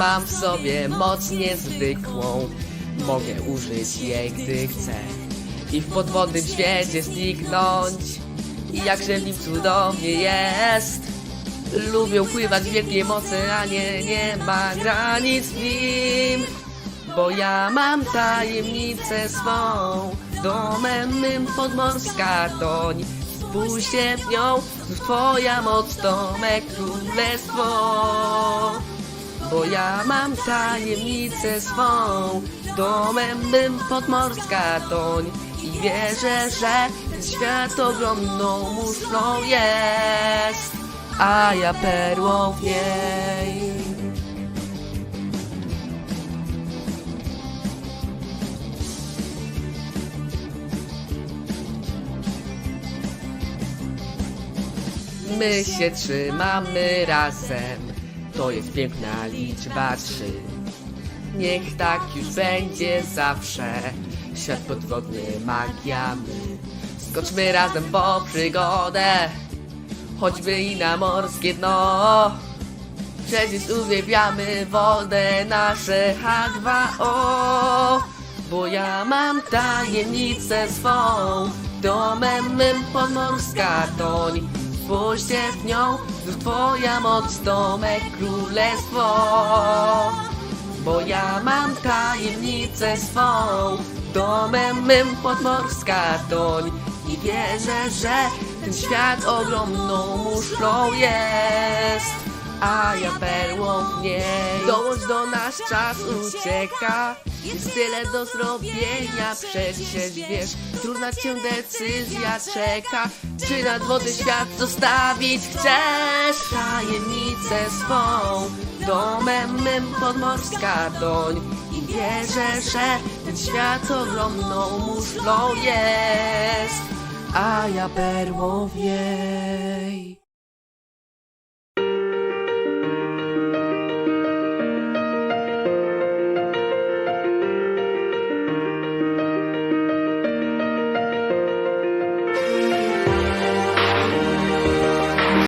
mam w sobie moc niezwykłą. Mogę użyć jej, gdy chcę. I w podwodnym świecie zniknąć. I jakże w nim cudownie jest. Lubią pływać w wielkim oceanie Nie ma granic w nim. Bo ja mam tajemnicę swą. Domem mym podmorska toń Spójrzcie w nią, twoja moc to me królestwo Bo ja mam tajemnicę swą. Domem mym podmorska toń I wierzę, że świat ogromną muszlą jest. A ja perłą w niej. My się trzymamy razem, to jest piękna liczba trzy. Niech tak już będzie zawsze, świat podwodny magia my. Skoczmy razem po przygodę, choćby i na morskie dno. Przecież uwielbiamy wodę, nasze H2O Bo ja mam tajemnicę swą Domem mym podmorska toń Spójrzcie w nią, znów twoja moc to me królestwo. Bo ja mam tajemnicę swą Domem mym podmorska toń I wierzę, że ten świat ogromną muszlą jest a ja perłą w niej Dołącz do nas, czas ucieka. Jest tyle do zrobienia przecież wiesz Trudna cię decyzja czeka. Czy nad wody świat zostawić chcesz? Tajemnicę swą Domem mym podmorska doń. I wierzę, że ten świat ogromną muszlą jest. A ja perłą w jej